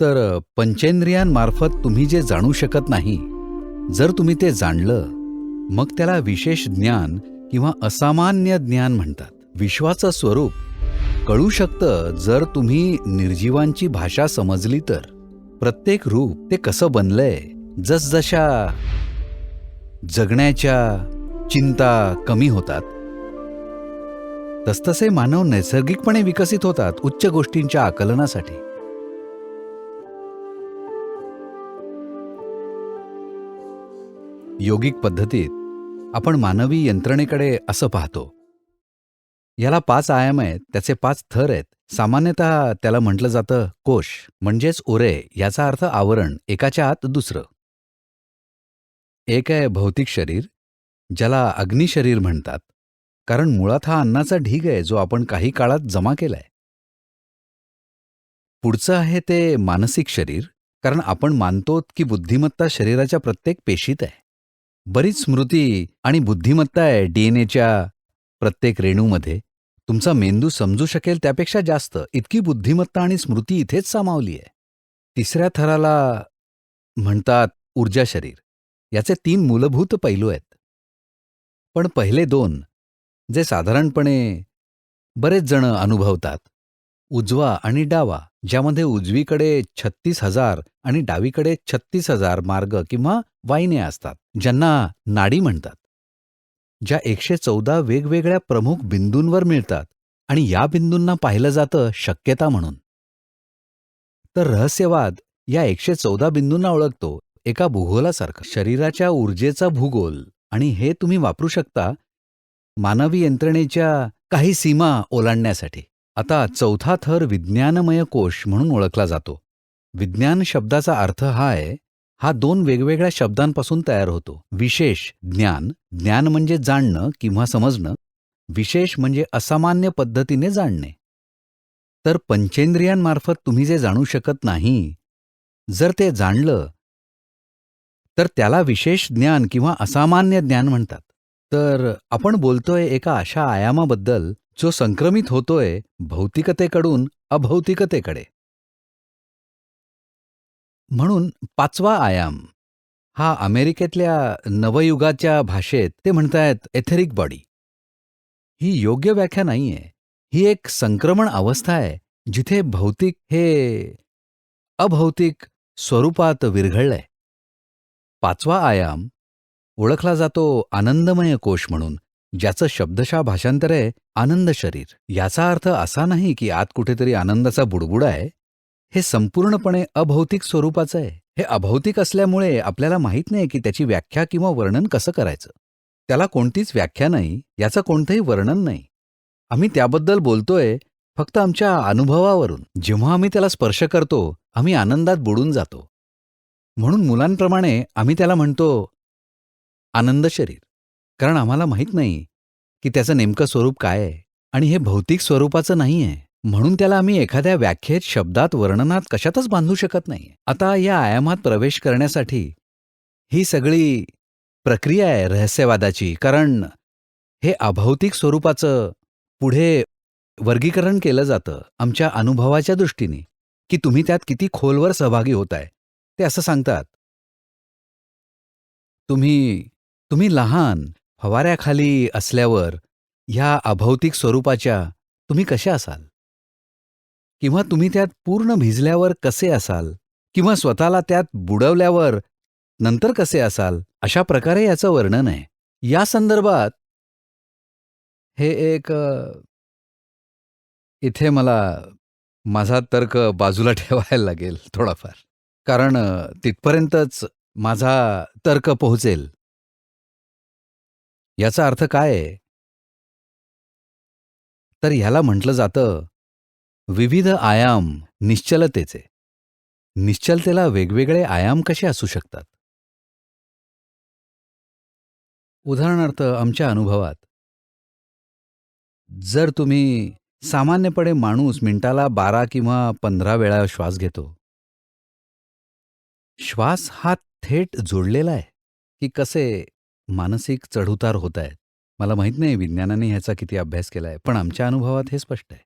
तर पंचेंद्रियांमार्फत तुम्ही जे जाणू शकत नाही जर तुम्ही ते जाणलं मग त्याला विशेष ज्ञान किंवा असामान्य ज्ञान म्हणतात. विश्वाचं स्वरूप कळू शकतं जर तुम्ही निर्जीवांची भाषा समजली तर. प्रत्येक रूप ते कसं बनलंय जसजशा जगण्याच्या चिंता कमी होतात. तसतसे मानव नैसर्गिकपणे विकसित होतात उच्च गोष्टींच्या आकलनासाठी. योगिक पद्धतीत आपण मानवी यंत्रणेकडे असं पाहतो. याला पाच आयाम आहेत त्याचे पाच थर आहेत. सामान्यतः त्याला म्हटलं जातं कोश म्हणजेच ओरे याचा अर्थ आवरण एकाच्या आत दुसरं. एक आहे भौतिक शरीर ज्याला अग्निशरीर म्हणतात कारण मुळात हा अन्नाचा ढीग आहे जो आपण काही काळात जमा केलाय. पुढचं आहे ते मानसिक शरीर कारण आपण मानतो की बुद्धिमत्ता शरीराच्या प्रत्येक पेशीत आहे. बरीच स्मृती आणि बुद्धिमत्ता आहे डीएनएच्या प्रत्येक रेणूमध्ये. तुमचा मेंदू समजू शकेल त्यापेक्षा जास्त. इतकी बुद्धिमत्ता आणि स्मृती इथेच सामावली आहे. तिसऱ्या थराला म्हणतात ऊर्जा शरीर. याचे तीन मूलभूत पैलू आहेत. पण पहिले दोन जे साधारणपणे बरेच जण अनुभवतात. उजवा आणि डावा ज्यामध्ये उजवीकडे छत्तीस हजार आणि डावीकडे छत्तीस हजार मार्ग किंवा वाहिन्या असतात ज्यांना नाडी म्हणतात. ज्या एकशे चौदा वेगवेगळ्या प्रमुख बिंदूंवर मिळतात आणि या बिंदूंना पाहिलं जातं शक्यता म्हणून. तर रहस्यवाद या एकशे चौदा बिंदूंना ओळखतो एका भूगोलासारखं. शरीराच्या ऊर्जेचा भूगोल आणि हे तुम्ही वापरू शकता मानवी यंत्रणेच्या काही सीमा ओलांडण्यासाठी. आता चौथा थर विज्ञानमय कोश म्हणून ओळखला जातो. विज्ञान शब्दाचा अर्थ हा आहे हा दोन वेगवेगळ्या शब्दांपासून तयार होतो. विशेष ज्ञान ज्ञान म्हणजे जाणणं किंवा समजणं विशेष म्हणजे असामान्य पद्धतीने जाणणे. तर पंचेंद्रियांमार्फत तुम्ही जे जाणू शकत नाही जर ते जाणलं तर त्याला विशेष ज्ञान किंवा असामान्य ज्ञान म्हणतात. तर आपण बोलतोय एका अशा आयामाबद्दल जो संक्रमित होतोय भौतिकतेकडून अभौतिकतेकडे. म्हणून पाचवा आयाम हा अमेरिकेतल्या नवयुगाच्या भाषेत ते म्हणतायत एथेरिक बॉडी. ही योग्य व्याख्या नाहीये. ही एक संक्रमण अवस्था आहे जिथे भौतिक हे अभौतिक स्वरूपात विरघळलंय. पाचवा आयाम ओळखला जातो आनंदमय कोश म्हणून. ज्याचं शब्दशः भाषांतर आहे आनंद शरीर. याचा अर्थ असा नाही की आत कुठेतरी आनंदाचा बुडबुडा आहे. हे संपूर्णपणे अभौतिक स्वरूपाचं आहे. हे अभौतिक असल्यामुळे आपल्याला माहीत नाही की त्याची व्याख्या किंवा वर्णन कसं करायचं. त्याला कोणतीच व्याख्या नाही याचं कोणतंही वर्णन नाही. आम्ही त्याबद्दल बोलतोय फक्त आमच्या अनुभवावरून. जेव्हा आम्ही त्याला स्पर्श करतो आम्ही आनंदात बुडून जातो. म्हणून मुलांप्रमाणे आम्ही त्याला म्हणतो आनंद शरीर. कारण आम्हाला माहीत नाही की त्याचं नेमकं स्वरूप काय आहे. आणि हे भौतिक स्वरूपाचं नाही आहे म्हणून त्याला आम्ही एखाद्या व्याख्येत शब्दात वर्णनात कशातच बांधू शकत नाही. आता या आयामात प्रवेश करण्यासाठी ही सगळी प्रक्रिया आहे रहस्यवादाची. कारण हे अभौतिक स्वरूपाचं पुढे वर्गीकरण केलं जातं आमच्या अनुभवाच्या दृष्टीने. की तुम्ही त्यात किती खोलवर सहभागी होताय. ते असं सांगतात. तुम्ही तुम्ही लहान फवाऱ्याखाली असल्यावर ह्या अभौतिक स्वरूपाच्या तुम्ही कशा असाल? किंवा तुम्ही त्यात पूर्ण भिजल्यावर कसे असाल? किंवा स्वतःला त्यात बुडवल्यावर नंतर कसे असाल? अशा प्रकारे याचं वर्णन आहे. या संदर्भात हे एक इथे मला माझा तर्क बाजूला ठेवायला लागेल थोडाफार. कारण तिथपर्यंतच माझा तर्क पोहोचेल. याचा अर्थ काय आहे? तर ह्याला म्हटलं जातं विविध आयाम निश्चलतेचे. निश्चलतेला वेगवेगळे आयाम कसे असू शकतात? उदाहरणार्थ आमच्या अनुभवात जर तुम्ही सामान्यपणे माणूस मिनिटाला बारा किंवा पंधरा वेळा श्वास घेतो श्वास हा थेट जोडलेला आहे की कसे मानसिक चढउतार होत आहेत मला माहीत नाही विज्ञानाने ह्याचा किती अभ्यास केला आहे पण आमच्या अनुभवात हे स्पष्ट आहे.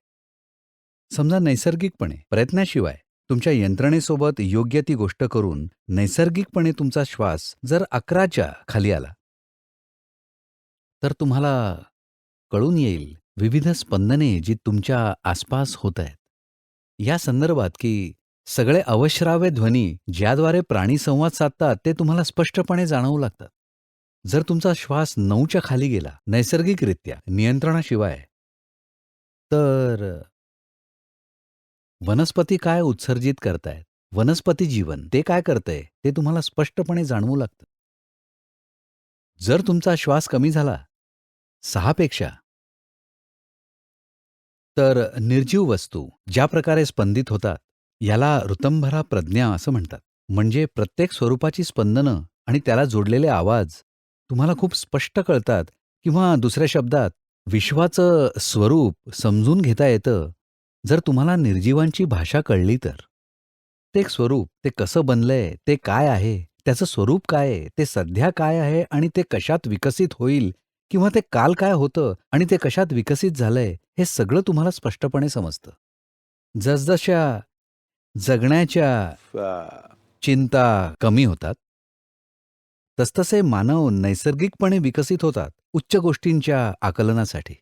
समजा नैसर्गिकपणे प्रयत्नाशिवाय तुमच्या यंत्रणेसोबत योग्य ती गोष्ट करून नैसर्गिकपणे तुमचा श्वास जर अकराच्या खाली आला तर तुम्हाला कळून येईल विविध स्पंदने जी तुमच्या आसपास होत आहेत या संदर्भात की सगळे अवश्राव्य ध्वनी ज्याद्वारे प्राणी संवाद साधतात ते तुम्हाला स्पष्टपणे जाणवू लागतात. जर तुमचा श्वास नऊच्या खाली गेला नैसर्गिकरित्या नियंत्रणाशिवाय तर वनस्पती काय उत्सर्जित करतायत? वनस्पती जीवन ते काय करतंय ते तुम्हाला स्पष्टपणे जाणवू लागतं. जर तुमचा श्वास कमी झाला सहापेक्षा तर निर्जीव वस्तू ज्या प्रकारे स्पंदित होतात याला ऋतंभरा प्रज्ञा असं म्हणतात. म्हणजे प्रत्येक स्वरूपाची स्पंदनं आणि त्याला जोडलेले आवाज तुम्हाला खूप स्पष्ट कळतात किंवा दुसऱ्या शब्दात विश्वाचं स्वरूप समजून घेता येतं जर तुम्हाला निर्जीवांची भाषा कळली तर. ते एक स्वरूप ते कसं बनलंय ते काय आहे त्याचं स्वरूप काय आहे ते सध्या काय आहे आणि ते कशात विकसित होईल किंवा ते काल काय होतं आणि ते कशात विकसित झालंय हे सगळं तुम्हाला स्पष्टपणे समजतं. जसजशा जगण्याच्या चिंता कमी होतात तसतसे मानव नैसर्गिकपणे विकसित होतात उच्च गोष्टींच्या आकलनासाठी.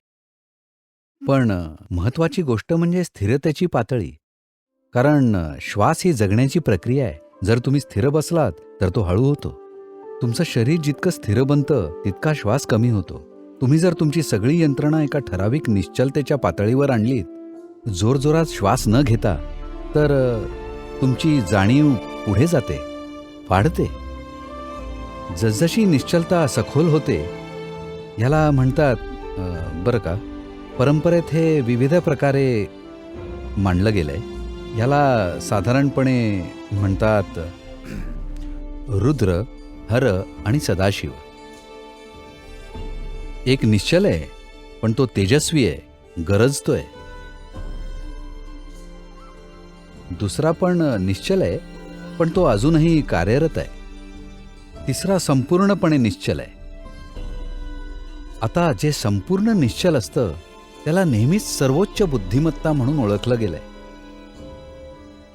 पण महत्वाची गोष्ट म्हणजे स्थिरतेची पातळी. कारण श्वास ही जगण्याची प्रक्रिया आहे. जर तुम्ही स्थिर बसलात तर तो हळू होतो. तुमचं शरीर जितकं स्थिर बनतं तितका श्वास कमी होतो. तुम्ही जर तुमची सगळी यंत्रणा एका ठराविक निश्चलतेच्या पातळीवर आणलीत जोरजोरात श्वास न घेता तर तुमची जाणीव पुढे जाते वाढते. जसजशी निश्चलता सखोल होते ह्याला म्हणतात बरं का परंपरेत हे विविध प्रकारे मांडलं गेलंय. ह्याला साधारणपणे म्हणतात रुद्र हर आणि सदाशिव. एक निश्चल आहे पण तो तेजस्वी आहे गरजतोय. दुसरा पण निश्चल आहे पण तो अजूनही कार्यरत आहे. तिसरा संपूर्णपणे निश्चल आहे. आता जे संपूर्ण निश्चल असतं त्याला नेहमीच सर्वोच्च बुद्धिमत्ता म्हणून ओळखलं गेलंय.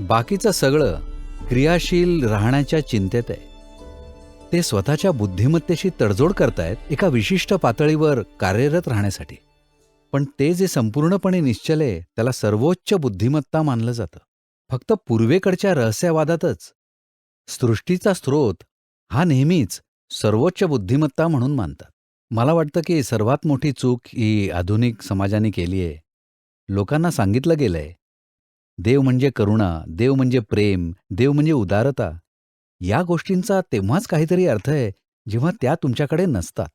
बाकीचं सगळं क्रियाशील राहण्याच्या चिंतेत आहे. ते स्वतःच्या बुद्धिमत्तेशी तडजोड करतायत एका विशिष्ट पातळीवर कार्यरत राहण्यासाठी. पण ते जे संपूर्णपणे निश्चल आहे त्याला सर्वोच्च बुद्धिमत्ता मानलं जातं. फक्त पूर्वेकडच्या रहस्यवादातच. सृष्टीचा स्रोत हा नेहमीच सर्वोच्च बुद्धिमत्ता म्हणून मानतात. मला वाटतं की सर्वात मोठी चूक ही आधुनिक समाजाने केली आहे. लोकांना सांगितलं गेलंय देव म्हणजे करुणा देव म्हणजे प्रेम देव म्हणजे उदारता. या गोष्टींचा तेव्हाच काहीतरी अर्थ आहे जेव्हा त्या तुमच्याकडे नसतात.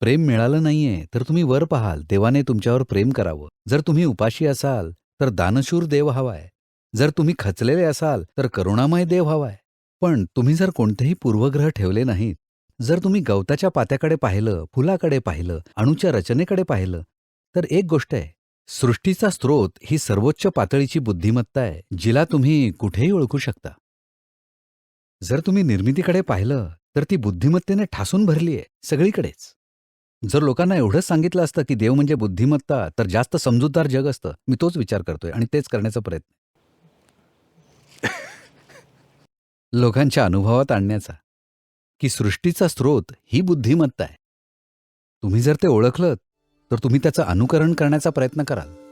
प्रेम मिळालं नाहीये तर तुम्ही वर पाहाल देवाने तुमच्यावर प्रेम करावं. जर तुम्ही उपाशी असाल तर दानशूर देव हवाय. जर तुम्ही खचलेले असाल तर करुणामय देव हवाय. पण तुम्ही जर कोणतेही पूर्वग्रह ठेवले नाहीत जर तुम्ही गवताच्या पात्याकडे पाहिलं फुलाकडे पाहिलं अणूच्या रचनेकडे पाहिलं तर एक गोष्ट आहे सृष्टीचा स्रोत ही सर्वोच्च पातळीची बुद्धिमत्ता आहे जिला तुम्ही कुठेही ओळखू शकता. जर तुम्ही निर्मितीकडे पाहिलं तर ती बुद्धिमत्तेने ठासून भरली आहे सगळीकडेच. जर लोकांना एवढंच सांगितलं असतं की देव म्हणजे बुद्धिमत्ता तर जास्त समजूतदार जग असतं मी तोच विचार करतोय आणि तेच करण्याचा प्रयत्न लोकांच्या अनुभवात आणण्याचा. की सृष्टीचा स्रोत ही बुद्धिमत्ता आहे. तुम्ही जर ते ओळखलं तर तुम्ही त्याचं अनुकरण करण्याचा प्रयत्न कराल.